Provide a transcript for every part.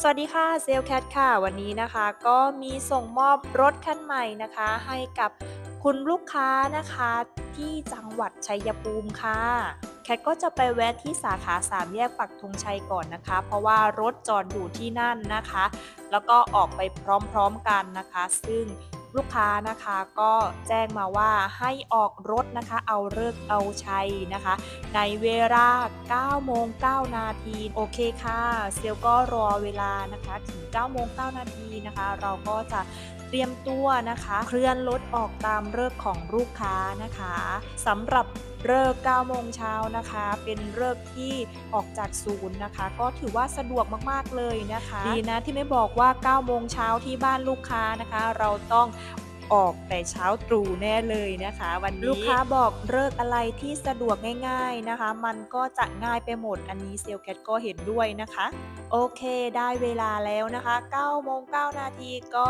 สวัสดีค่ะเซลแคทค่ะ วันนี้นะคะก็มีส่งมอบรถคันใหม่นะคะ ให้กับคุณลูกค้านะคะที่จังหวัดชัยภูมิค่ะ แคทก็จะไปแวะที่สาขาสามแยกปักธงชัยก่อนนะคะ เพราะว่ารถจอดอยู่ที่นั่นนะคะ แล้วก็ออกไปพร้อมๆกันนะคะ ซึ่ง ลูกค้านะคะก็แจ้งมาว่าให้ออกรถนะคะ เอาเลิกเอาชัยนะคะ ในเวลา9โมง9นาทีโอเคค่ะ เซลก็รอเวลานะคะถึง9โมง9นาทีนะคะ เราก็จะเตรียมตัวนะคะ เคลื่อนรถออกตามเลิกของลูกค้านะคะสำหรับ เลิกษ์9โมงเช้านะคะ เป็นเลิกษ์ที่ออกจากศูนย์นะคะ ก็ถือว่าสะดวกมากๆเลยนะคะ ดีนะที่ไม่บอกว่า 9 โมงเช้าที่บ้านลูกค้านะคะ เราต้องออกแต่เช้าตรู่แน่เลยนะคะ วันนี้ลูกค้าบอกเลิกอะไรที่สะดวกง่าย ๆนะคะ มันก็จะง่ายไปหมดอันนี้เซลแคทก็เห็นด้วยนะคะ โอเคได้เวลาแล้วนะคะ9โมง9นาทีก็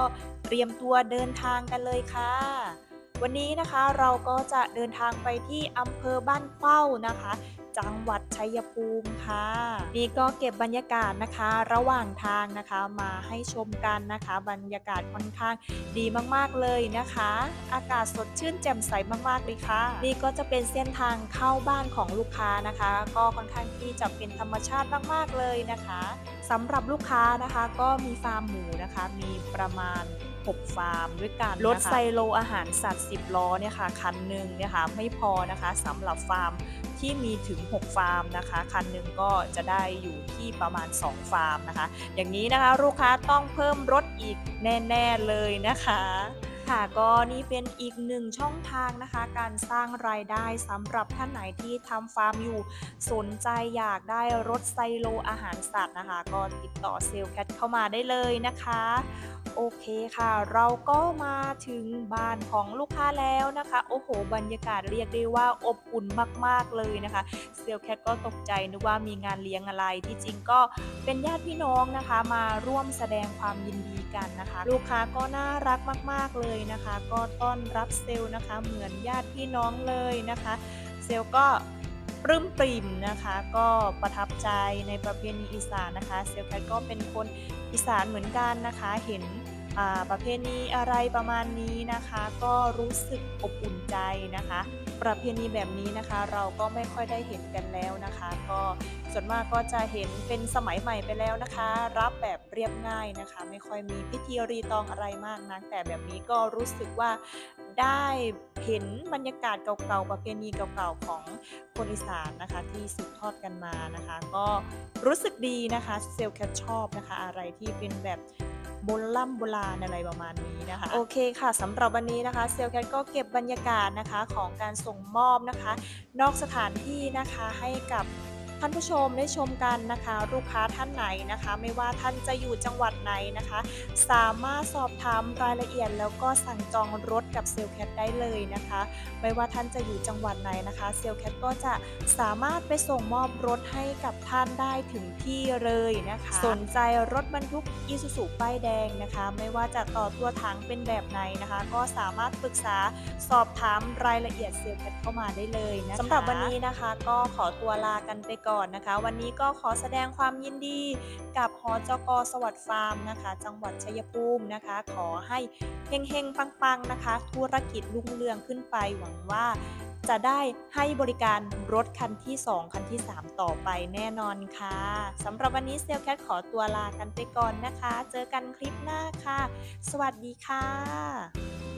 เตรียมตัวเดินทางกันเลยค่ะ วันนี้นะคะเราก็จะเดินทางไปที่อำเภอบ้านเข้านะคะ จังหวัดชัยภูมิค่ะ นี่ก็เก็บบรรยากาศนะคะ ระหว่างทางนะคะมาให้ชมกันนะคะ บรรยากาศค่อนข้างดีมากๆเลยนะคะ อากาศสดชื่นแจ่มใสมากๆเลยค่ะ นี่ก็จะเป็นเส้นทางเข้าบ้านของลูกค้านะคะ ก็ค่อนข้างที่จะเป็นธรรมชาติมากๆเลยนะคะสำหรับลูกค้านะคะ ก็มีฟาร์มหมูนะคะ มีประมาณ 6ฟาร์มด้วยกันรถไซโลอาหารสัตว์ 10 ล้อเนี่ยค่ะคันหนึ่งเนี่ยค่ะไม่พอนะคะสำหรับฟาร์มที่มีถึง 6 ฟาร์มนะคะ คันหนึ่งก็จะได้อยู่ที่ประมาณ 2 ฟาร์มนะคะ อย่างนี้นะคะลูกค้าต้องเพิ่มรถอีกแน่ ๆ เลยนะคะ ค่ะก็นี่เป็นอีกหนึ่งช่องทางนะคะ การสร้างรายได้สำหรับท่านไหนที่ทำฟาร์มอยู่ สนใจอยากได้รถไซโลอาหารสัตว์นะคะ ก็ติดต่อเซลแคทเข้ามาได้เลยนะคะ โอเคค่ะ เราก็มาถึงบ้านของลูกค้าแล้วนะคะ โอ้โห บรรยากาศเรียกได้ว่าอบอุ่นมากๆเลยนะคะ เซลแคทก็ตกใจนึกว่ามีงานเลี้ยงอะไรที่จริงก็เป็นญาติพี่น้องนะคะ มาร่วมแสดงความยินดี กันนะคะ ลูกค้าก็น่ารักมาก ๆ เลยนะคะ ก็ต้อนรับเซลล์นะคะ เหมือนญาติพี่น้องเลยนะคะ เซลล์ก็ปลื้มปริ่มนะคะ ก็ประทับใจในประเพณีอีสานนะคะ เซลลแคทก็เป็นคนอีสานเหมือนกันนะคะ เห็น ประเพณีอะไรประมาณนี้นะคะ ก็รู้สึกอบอุ่นใจนะคะ ประเพณีแบบนี้นะคะ เราก็ไม่ค่อยได้เห็นกันแล้วนะคะ ก็ส่วนมากก็จะเห็นเป็นสมัยใหม่ไปแล้วนะคะ รับแบบเรียบง่ายนะคะ ไม่ค่อยมีพิธีรีตองอะไรมากนักแต่แบบนี้ก็รู้สึกว่าได้เห็นบรรยากาศเก่าๆ ประเพณีเก่าๆ ของคนอีสานนะคะ ที่สืบทอดกันมานะคะ ก็รู้สึกดีนะคะเซลแคทชอบนะคะ อะไรที่เป็นแบบ โบราณโบราณอะไรประมาณนี้นะคะ โอเคค่ะสำหรับวันนี้นะคะเซลแคทก็เก็บบรรยากาศนะคะของการส่งมอบนะคะ นอกสถานที่นะคะให้กับานผู้ชมได้ชมกันนะคะ ลูกค้าท่านไหนนะคะ ไม่ว่าท่านจะอยู่จังหวัดไหนนะคะ สามารถสอบถามรายละเอียด แล้วก็สั่งจองรถกับเซลแคทได้เลยนะคะ ไม่ว่าท่านจะอยู่จังหวัดไหนนะคะเซลแคทก็จะสามารถไปส่งมอบรถให้กับท่านได้ถึงที่เลยนะคะ สนใจรถบรรทุกอีซูซูป้ายแดงนะคะ ไม่ว่าจะต่อตัวถังเป็นแบบไหนนะคะ ก็สามารถปรึกษาสอบถามรายละเอียดเซลแคทเข้ามาได้เลยนะคะสำหรับวันนี้นะคะ ก็ขอตัวลากันไปก่อนก่อนนะคะ วันนี้ก็ขอแสดงความยินดีกับหอจกสวัสดิ์ฟาร์มนะคะ จังหวัดชัยภูมินะคะ ขอให้เฮงๆปังๆนะคะ ธุรกิจรุ่งเรืองขึ้นไปหวังว่าจะได้ให้บริการรถคันที่ 2 คันที่ 3 ต่อไปแน่นอนค่ะสำหรับวันนี้เซลแคทขอตัวลากันไปก่อนนะคะ เจอกันคลิปหน้าค่ะ สวัสดีค่ะ